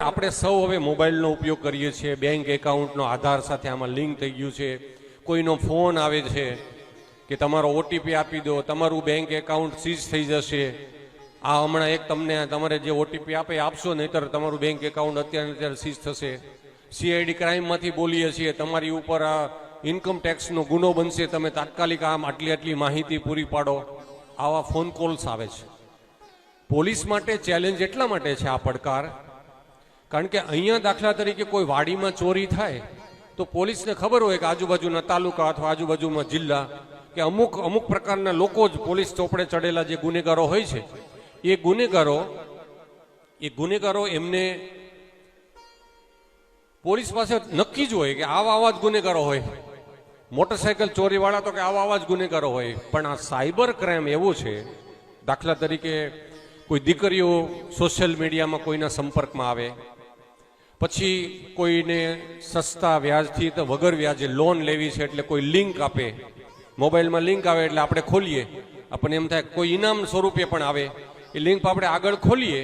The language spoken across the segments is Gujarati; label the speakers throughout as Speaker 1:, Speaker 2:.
Speaker 1: આપણે સૌ હવે મોબાઈલનો ઉપયોગ કરીએ છીએ, બેંક એકાઉન્ટનો આધાર સાથે આમાં લિંક થઈ ગયું છે. કોઈનો ફોન આવે છે કે તમારો ઓટીપી આપી દો, તમારું બેંક એકાઉન્ટ સીઝ થઈ જશે. આ હમણાં એક તમને તમારે જે ઓટીપી આપે આપશો, નહીતર તમારું બેંક એકાઉન્ટ અત્યારે અત્યારે સીઝ થશે. સીઆઈડી ક્રાઇમમાંથી બોલીએ છીએ, તમારી ઉપર આ ઇન્કમ ટેક્સનો ગુનો બનશે, તમે તાત્કાલિક આમ આટલી આટલી માહિતી પૂરી પાડો. આવા ફોન કોલ્સ આવે છે. પોલીસ માટે ચેલેન્જ એટલા માટે છે આ પડકાર કારણ કે અહીંયા દાખલા તરીકે કોઈ વાડીમાં ચોરી થાય, તો પોલીસને ખબર હોય કે આજુબાજુના તાલુકા અથવા આજુબાજુમાં જિલ્લા કે અમુક અમુક પ્રકારના લોકો જ પોલીસ ચોપડે ચડેલા જે ગુનેગારો હોય છે, એ ગુનેગારો એ ગુનેગારો એમને પોલીસ પાસે નક્કી જ હોય કે આવા આવા જ ગુનેગારો હોય. મોટરસાયકલ ચોરીવાળા તો કે આવા આવા જ ગુનેગારો હોય. પણ આ સાયબર ક્રાઇમ એવું છે, દાખલા તરીકે કોઈ દીકરીઓ સોશિયલ મીડિયામાં કોઈના સંપર્કમાં આવે પછી કોઈને સસ્તા વ્યાજથી તો વગર વ્યાજે લોન લેવી છે એટલે કોઈ લિંક આપે. મોબાઈલમાં લિંક આવે એટલે આપણે ખોલીએ. આપણને એમ થાય કોઈ ઇનામ સ્વરૂપે પણ આવે. એ લિંક આપણે આગળ ખોલીએ.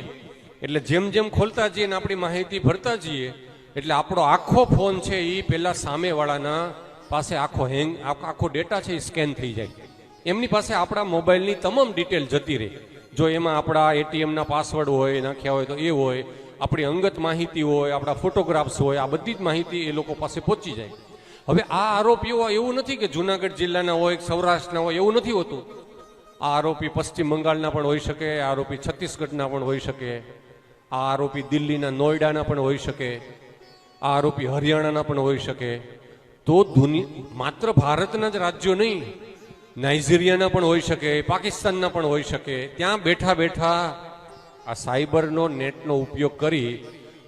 Speaker 1: એટલે જેમ જેમ ખોલતા જઈએ ને આપણી માહિતી ભરતા જઈએ, એટલે આપણો આખો ફોન છે એ પહેલાં સામેવાળાના પાસે આખો હેંગ આખો ડેટા છે એ સ્કેન થઈ જાય. એમની પાસે આપણા મોબાઈલની તમામ ડિટેલ જતી રહે. જો એમાં આપણા એટીએમના પાસવર્ડ હોય, નાખ્યા હોય તો એ હોય. આપણી અંગત માહિતી હોય, આપણા ફોટોગ્રાફ્સ હોય, આ બધી જ માહિતી એ લોકો પાસે પહોંચી જાય. હવે આ આરોપીઓ એવું નથી કે જુનાગઢ જિલ્લાના હોય સૌરાષ્ટ્રના હોય એવું નથી હોતું. આ આરોપી પશ્ચિમ બંગાળના પણ હોઈ શકે આરોપી છત્તીસગઢના પણ હોઈ શકે, આ આરોપી દિલ્હીના નોઈડાના પણ હોઈ શકે, આ આરોપી હરિયાણાના પણ હોઈ શકે. તો દુનિયા માત્ર ભારતના જ રાજ્યો નહીં, નાઇજીરિયાના પણ હોઈ શકે, પાકિસ્તાનના પણ હોઈ શકે. ત્યાં બેઠા બેઠા આ સાયબરનો નેટનો ઉપયોગ કરી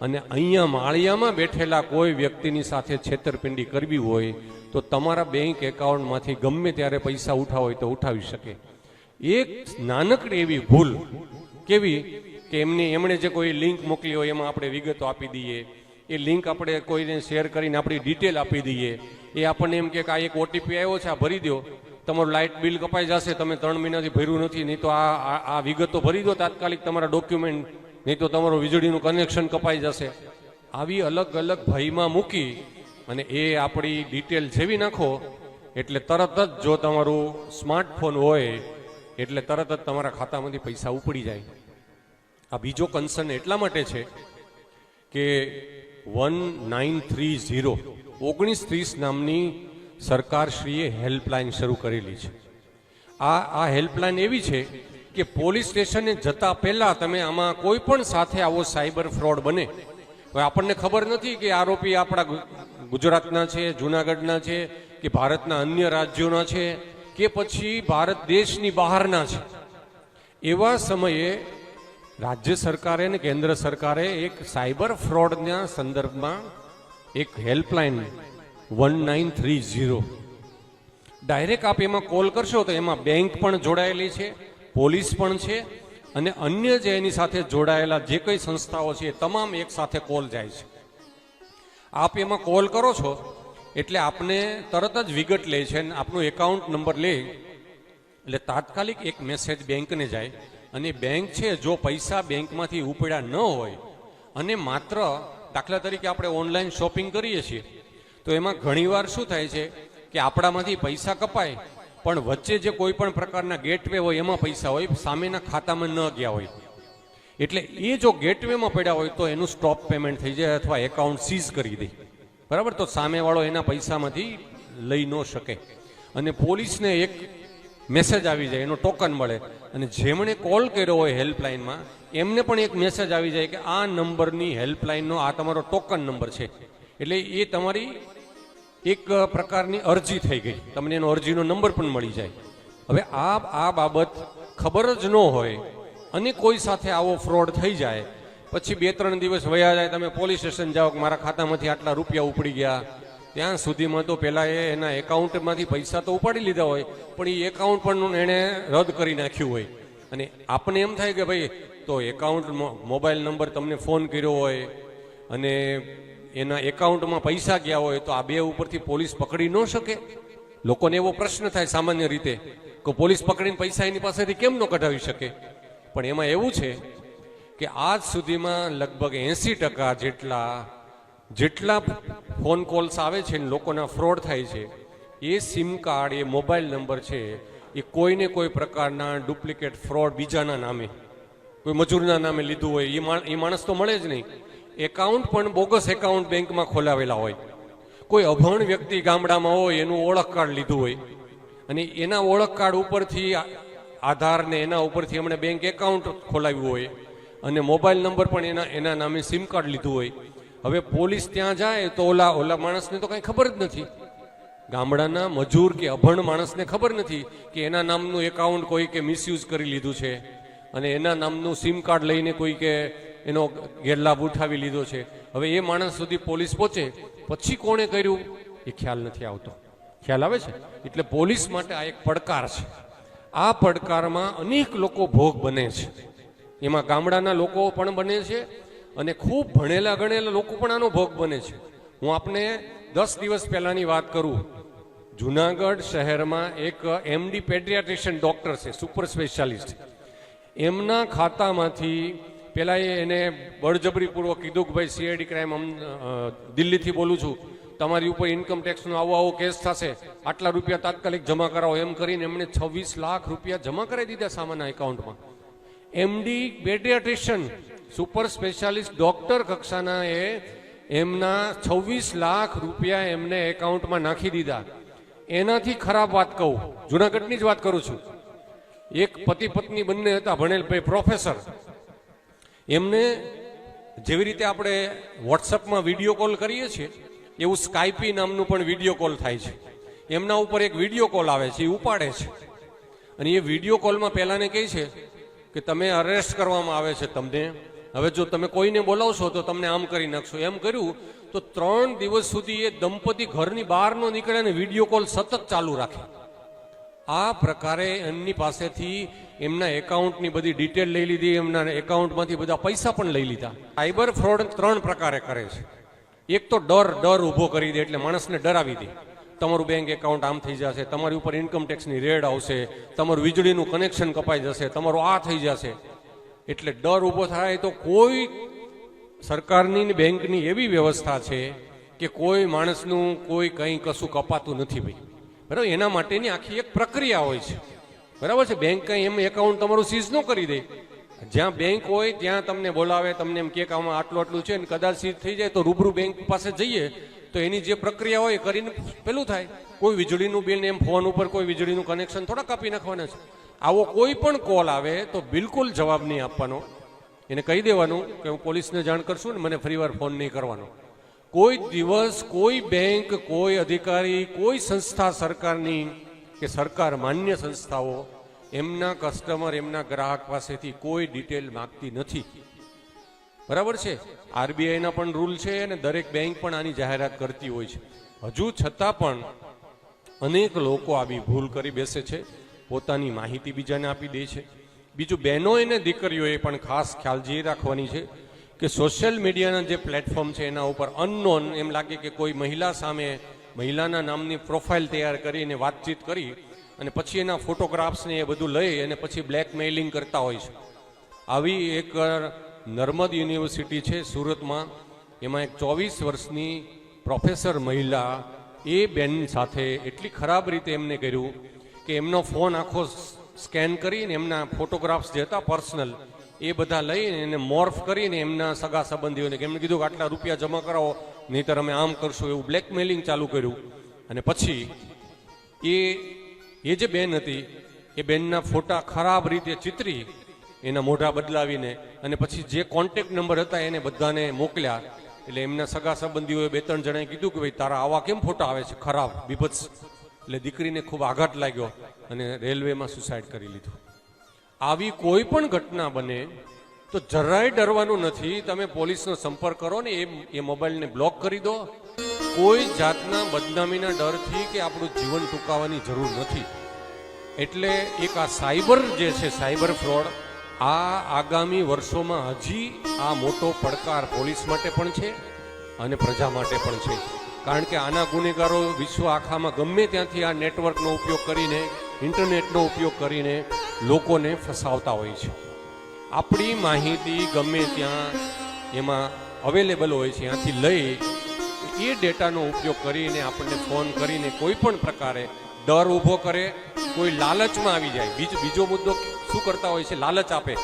Speaker 1: અને અહીંયા માળિયામાં બેઠેલા કોઈ વ્યક્તિની સાથે છેતરપિંડી કરવી હોય તો તમારા બેંક એકાઉન્ટમાંથી ગમે ત્યારે પૈસા ઉઠાવો હોય તો ઉઠાવી શકે. એક નાનકડી એવી ભૂલ કેવી કે એમને એમણે જે કોઈ લિંક મોકલી હોય એમાં આપણે વિગતો આપી દઈએ. એ લિંક આપણે કોઈને શેર કરીને આપણી ડિટેલ આપી દઈએ. એ આપણને એમ કે આ એક ઓટીપી આવ્યો છે, આ ભરી દો તમારું લાઇટ બિલ કપાઈ જશે, તમે ત્રણ મહિનાથી ભર્યું નથી, નહીં તો આ આ- વિગતો ભરી દો તાત્કાલિક તમારા ડોક્યુમેન્ટ નહીં તો તમારું વીજળીનું કનેક્શન કપાઈ જશે. આવી અલગ અલગ ભયમાં મૂકી અને એ આપણી ડિટેલ જેવી નાખો, એટલે તરત જ જો તમારું સ્માર્ટફોન હોય, એટલે તરત જ તમારા ખાતામાંથી પૈસા ઉપડી જાય. આ બીજો કન્સર્ન એટલા માટે છે કે વન નાઇન થ્રી ઝીરો ઓગણીસ ત્રીસ નામની સરકારશ્રીએ હેલ્પલાઇન શરૂ કરેલી છે. આ આ હેલ્પલાઇન એવી છે કે પોલીસ સ્ટેશને જતા પહેલાં તમે આમાં કોઈ પણ સાથે આવો સાયબર ફ્રોડ બને. હવે આપણને ખબર નથી કે આરોપી આપણા ગુજરાતના છે, જુનાગઢના છે, કે ભારતના અન્ય રાજ્યોના છે, કે પછી ભારત દેશની બહારના છે. એવા સમયે રાજ્ય સરકારે અને કેન્દ્ર સરકારે એક સાયબર ફ્રોડના સંદર્ભમાં એક helpline one nine three zero direct આપ એમાં કોલ કરશો તો એમાં બેંક પણ જોડાયેલી છે પોલીસ પણ છે, અને અન્ય જે એની સાથે જોડાયેલા જે કઈ સંસ્થાઓ છે તમામ એક સાથે કોલ જાય છે. આપ એમાં કોલ કરો છો, એટલે આપને તરત જ વિગત લે છે અને આપનો એકાઉન્ટ નંબર લે. એટલે તાત્કાલિક એક મેસેજ બેંકને જાય, અને બેંક છે, જો પૈસા બેંકમાંથી ઉપડ્યા ન હોય, અને માત્ર દાખલા તરીકે આપણે ઓનલાઈન શોપિંગ કરીએ છીએ તો એમાં ઘણીવાર શું થાય છે કે આપણામાંથી પૈસા કપાય, પણ વચ્ચે જે કોઈ પણ પ્રકારના ગેટવે હોય એમાં પૈસા હોય, સામેના ખાતામાં ન ગયા હોય. એટલે એ જો ગેટવેમાં પડ્યા હોય તો એનું સ્ટોપ પેમેન્ટ થઈ જાય અથવા એકાઉન્ટ સીઝ કરી દે. બરાબર? તો સામેવાળો એના પૈસામાંથી લઈ ન શકે. અને પોલીસને એક મેસેજ આવી જાય, એનો ટોકન મળે. અને જેમણે કોલ કર્યો હોય હેલ્પલાઇનમાં એમને પણ એક મેસેજ આવી જાય કે આ નંબરની હેલ્પલાઇનનો આ તમારો ટોકન નંબર છે. એટલે એ તમારી એક પ્રકારની અરજી થઈ ગઈ. તમને એનો અરજીનો નંબર પણ મળી જાય. હવે આ આ બાબત ખબર જ ન હોય અને કોઈ સાથે આવો ફ્રોડ થઈ જાય, પછી બે, ત્રણ દિવસ વયા જાય, તમે પોલીસ સ્ટેશન જાઓ મારા ખાતામાંથી આટલા રૂપિયા ઉપડી ગયા, ત્યાં સુધીમાં તો પહેલાં એ એના એકાઉન્ટમાંથી પૈસા તો ઉપાડી લીધા હોય, પણ એ એકાઉન્ટ પણ એણે રદ કરી નાખ્યું હોય. અને આપને એમ થાય કે ભાઈ, તો એકાઉન્ટ મોબાઈલ નંબર તમને ફોન કર્યો હોય, અને એના એકાઉન્ટમાં પૈસા ગયા હોય તો આ બે ઉપરથી પોલીસ પકડી ન શકે. લોકોને એવો પ્રશ્ન થાય સામાન્ય રીતે કે પોલીસ પકડીને પૈસા એની પાસેથી કેમ ન કઢાવી શકે? પણ એમાં એવું છે કે આજ સુધીમાં લગભગ એંસી ટકા જેટલા જેટલા ફોન કોલ્સ આવે છે ને લોકોના ફ્રોડ થાય છે, એ સિમ કાર્ડ, એ મોબાઈલ નંબર છે, એ કોઈને કોઈ પ્રકારના ડુપ્લિકેટ ફ્રોડ બીજાના નામે, કોઈ મજૂરના નામે લીધું હોય, એ માણસ તો મળે જ નહીં. એકાઉન્ટ પણ બોગસ એકાઉન્ટ બેંકમાં ખોલાવેલા હોય. કોઈ અભણ વ્યક્તિ ગામડામાં હોય, એનું ઓળખ કાર્ડ લીધું હોય. અને એના ઓળખ કાર્ડ ઉપરથી આધારને એના ઉપરથી એમણે બેંક એકાઉન્ટ ખોલાવ્યું હોય. અને મોબાઈલ નંબર પણ એના એના નામે સિમ કાર્ડ લીધું હોય. હવે પોલીસ ત્યાં જાય તો ઓલા ઓલા માણસને તો કંઈ ખબર જ નથી. ગામડાના મજૂર કે અભણ માણસને ખબર નથી કે એના નામનું એકાઉન્ટ કોઈ કે મિસયુઝ કરી લીધું છે. અને એના નામનું સિમ કાર્ડ લઈને કોઈ કે એનો ગેરલાભ ઉઠાવી લીધો છે. હવે એ માણસ સુધી પોલીસ પહોંચે, પછી કોણે કર્યું? એ ખ્યાલ નથી આવતો. ખ્યાલ આવે છે? એટલે પોલીસ માટે આ એક પડકાર છે. આ પડકારમાં અનેક લોકો ભોગ બને છે. એમાં ગામડાના લોકો પણ બને છે અને ખૂબ ભણેલા ગણેલા લોકો પણ આનો ભોગ બને છે. હું આપને દસ દિવસ પહેલાની વાત કરું. જુનાગઢ શહેરમાં એક એમડી પેડિયાટ્રિશિયન ડોક્ટર છે, સુપર સ્પેશિયાલિસ્ટ. એમના ખાતામાંથી પેલા એને બળજબરીપૂર્વક કીધું કે ભાઈ સીઆઈડી ક્રાઇમ દિલ્હીથી બોલું છું. તમારી ઉપર ઇન્કમ ટેક્સનો આવો આવો કેસ થશે. આટલા રૂપિયા તાત્કાલિક જમા કરાવો. એમ કરીને એમણે છવ્વીસ લાખ રૂપિયા જમા કરાવી દીધા સામાન્ય એકાઉન્ટમાં MD paediatrician super specialist doctor કક્ષાના એ એમના છવ્વીસ લાખ રૂપિયા એમને એકાઉન્ટમાં નાખી દીધા. એનાથી ખરાબ વાત કહું. જુનાગઢની જ વાત કરું છું. એક પતિ પત્ની બંને હતા ભણેલ ભાઈ પ્રોફેસર એમને જેવી રીતે આપણે વોટ્સઅપમાં વીડિયો કોલ કરીએ છીએ, એવું સ્કાઈપી નામનું પણ વીડિયો કોલ થાય છે. એમના ઉપર એક વીડિયો કોલ આવે છે, એ ઉપાડે છે. અને એ વીડિયો કોલમાં પહેલાંને કહે છે કે તમે અરેસ્ટ કરવામાં આવે છે તમને. હવે જો તમે કોઈને બોલાવશો તો તમને આમ કરી નાખશો. એમ કર્યું તો ત્રણ દિવસ સુધી એ દંપતી ઘરની બહાર ન નીકળે અને વીડિયો કોલ સતત ચાલુ રાખે. આ પ્રકારે એમની પાસેથી એમના એકાઉન્ટની બધી ડિટેલ લઈ લીધી, એમના એકાઉન્ટમાંથી બધા પૈસા પણ લઈ લીધા. સાયબર ફ્રોડ ત્રણ પ્રકારે કરે છે. એક તો ડર ડર ઊભો કરી દે એટલે માણસને ડરાવી દે. તમારું બેંક એકાઉન્ટ આમ થઈ જશે, તમારી ઉપર ઇન્કમ ટેક્સની રેડ આવશે, તમારું વીજળીનું કનેક્શન કપાઈ જશે, તમારું આ થઈ જશે. એટલે ડર ઊભો થાય તો કોઈ સરકારની બેંકની એવી વ્યવસ્થા છે કે કોઈ માણસનું કોઈ કંઈ કશું કપાતું નથી ભાઈ. બરાબર? એના માટેની આખી એક પ્રક્રિયા હોય છે. બરાબર છે? બેંક કંઈ એમ એકાઉન્ટ તમારું સીઝ ન કરી દે. જ્યાં બેંક હોય, ત્યાં તમને બોલાવે, તમને એમ કે આમાં આટલું આટલું છે ને કદાચ સીઝ થઈ જાય તો રૂબરૂ બેંક પાસે જઈએ. તો એની જે પ્રક્રિયા હોય એ કરીને પેલું થાય. કોઈ વીજળીનું બિલ એમ ફોન ઉપર કોઈ વીજળીનું કનેક્શન થોડા કાપી નાખવાના છે. આવો કોઈ પણ કોલ આવે તો બિલકુલ જવાબ નહીં આપવાનો. એને કહી દેવાનું કે હું પોલીસને જાણ કરશું ને મને ફરીવાર ફોન નહીં કરવાનો. કોઈ દિવસ કોઈ બેંક કોઈ અધિકારી, કોઈ સંસ્થા સરકારની કે સરકાર માન્ય સંસ્થાઓ એમના કસ્ટમર એમના ગ્રાહક પાસેથી કોઈ ડિટેલ માંગતી નથી. બરાબર છે? આરબીઆઈના પણ રૂલ છે અને દરેક બેંક પણ આની જાહેરાત કરતી હોય છે. હજુ છતાં પણ અનેક લોકો આવી ભૂલ કરી બેસે છે, પોતાની માહિતી બીજાને આપી દે છે. બીજું બહેનો અને દીકરીઓએ પણ ખાસ કાળજી રાખવાની છે કે સોશિયલ મીડિયાના જે પ્લેટફોર્મ છે એના ઉપર અનનોન એમ લાગે કે કોઈ મહિલા સામે મહિલાના નામની પ્રોફાઇલ તૈયાર કરીને વાતચીત કરી અને પછી એના ફોટોગ્રાફ્સને એ બધું લઈ અને પછી બ્લેકમેઇલિંગ કરતા હોય છે. આવી એક નર્મદ યુનિવર્સિટી છે સુરતમાં, એમાં એક ચોવીસ વર્ષની પ્રોફેસર મહિલા, એ બેન સાથે એટલી ખરાબ રીતે એમને કર્યું કે એમનો ફોન આખો સ્કેન કરીને એમના ફોટોગ્રાફ્સ જે હતા પર્સનલ એ બધા લઈને એને મોર્ફ કરીને એમના સગા સંબંધીઓને કે એમને કીધું કે આટલા રૂપિયા જમા કરાવો, નહીતર અમે આમ કરશું એવું બ્લેકમેલિંગ ચાલુ કર્યું. અને પછી એ એ જે બેન હતી, એ બેનના ફોટા ખરાબ રીતે ચિતરી, એના મોઢા બદલાવીને અને પછી જે કોન્ટેક્ટ નંબર હતા એને બધાને મોકલ્યા. એટલે એમના સગા સંબંધીઓએ બે ત્રણ જણાએ કીધું કે ભાઈ, તારા આવા કેમ ફોટા આવે છે? ખરાબ, બીભત્સ. એટલે દીકરીને ખૂબ આઘાત લાગ્યો અને રેલવેમાં સુસાઇડ કરી લીધું. આવી કોઈ પણ ઘટના બને, તો જરાય ડરવાનું નથી. તમે પોલીસનો સંપર્ક કરો ને એ એ મોબાઈલને બ્લોક કરી દો. કોઈ જાતના બદનામીના ડરથી કે આપણું જીવન ટૂંકાવાની જરૂર નથી. એટલે એક આ સાયબર જે છે, સાયબર ફ્રોડ, આ આગામી વર્ષોમાં હજી આ મોટો પડકાર પોલીસ માટે પણ છે અને પ્રજા માટે પણ છે. કારણ કે આના ગુનેગારો વિશ્વ આખામાં ગમે ત્યાંથી આ નેટવર્કનો ઉપયોગ કરીને, ઇન્ટરનેટનો ઉપયોગ કરીને લોકોને ફસાવતા હોય છે. આપણી માહિતી ગમે ત્યાં એમાં અવેલેબલ હોય છે, ત્યાંથી લઈ એ ડેટાનો ઉપયોગ કરીને આપણને ફોન કરીને કોઈ પણ પ્રકારે ડર ઊભો કરે, કોઈ લાલચમાં આવી જાય. બીજો બીજો મુદ્દો શું કરતા હોય છે? લાલચ આપે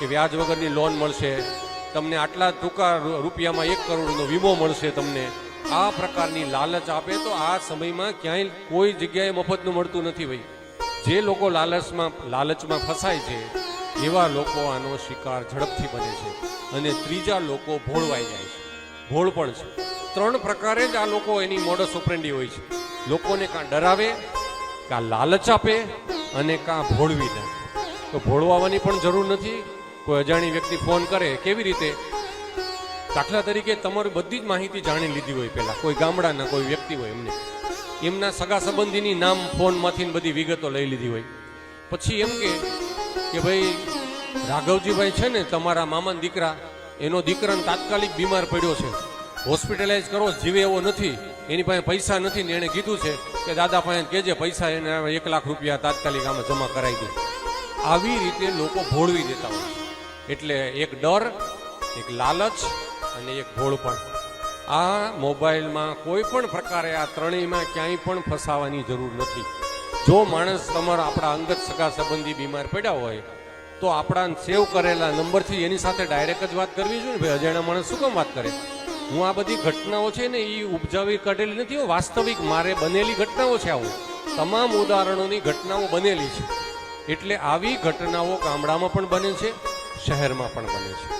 Speaker 1: કે વ્યાજ વગરની લોન મળશે, તમને આટલા ટૂંકા રૂપિયામાં એક કરોડનો વીમો મળશે તમને. આ પ્રકારની લાલચ આપે તો આ સમયમાં ક્યાંય કોઈ જગ્યાએ મફતનું મળતું નથી ભાઈ. જે લોકો લાલચમાં લાલચમાં ફસાય છે, એવા લોકો આનો શિકાર ઝડપથી બને છે અને ત્રીજા લોકો ભોળવાઈ જાય છે. ભોળ પણ છે. ત્રણ પ્રકારે જ આ લોકો એની મોડસ ઓપરેન્ડી હોય છે. લોકોને કાં ડરાવે, કાં લાલચ આપે અને કાં ભોળવી દે. તો ભોળવાવાની પણ જરૂર નથી. કોઈ અજાણી વ્યક્તિ ફોન કરે, કેવી રીતે? દાખલા તરીકે તમારી બધી જ માહિતી જાણી લીધી હોય પહેલાં. કોઈ ગામડાના કોઈ વ્યક્તિ હોય એમને. એમના સગા સંબંધીની નામ ફોનમાંથી બધી વિગતો લઈ લીધી હોય. પછી એમ કે કે ભાઈ, રાઘવજીભાઈ છે ને, તમારા મામાના દીકરા, એનો દીકરાને તાત્કાલિક બીમાર પડ્યો છે. હોસ્પિટલાઇઝ કરો, જીવે એવો નથી. એની પાસે પૈસા નથી ને એણે કીધું છે કે દાદા પાસે કેજે પૈસા, એને એક લાખ રૂપિયા તાત્કાલિક આમાં જમા કરાવી દે. આવી રીતે લોકો ભોળવી દેતા હોય એટલે એક ડર, એક લાલચ અને એક ભોળપણ. આ મોબાઈલમાં કોઈ પણ પ્રકારે આ ત્રણેયમાં ક્યાંય પણ ફસાવાની જરૂર નથી. જો માણસ તમારા આપણા અંગત સગા સંબંધી બીમાર પડ્યા હોય, તો આપણા સેવ કરેલા નંબરથી એની સાથે ડાયરેક્ટ જ વાત કરવી જોઈએ ને ભાઈ. અજાણ્યા માણસ શું કામ વાત કરે? હું આ બધી ઘટનાઓ છે ને એ ઉપજાવી કાઢેલી નથી વાસ્તવિક મારે બનેલી ઘટનાઓ છે આવું. તમામ ઉદાહરણોની ઘટનાઓ બનેલી છે. એટલે આવી ઘટનાઓ ગામડામાં પણ બને છે, શહેરમાં પણ બને છે.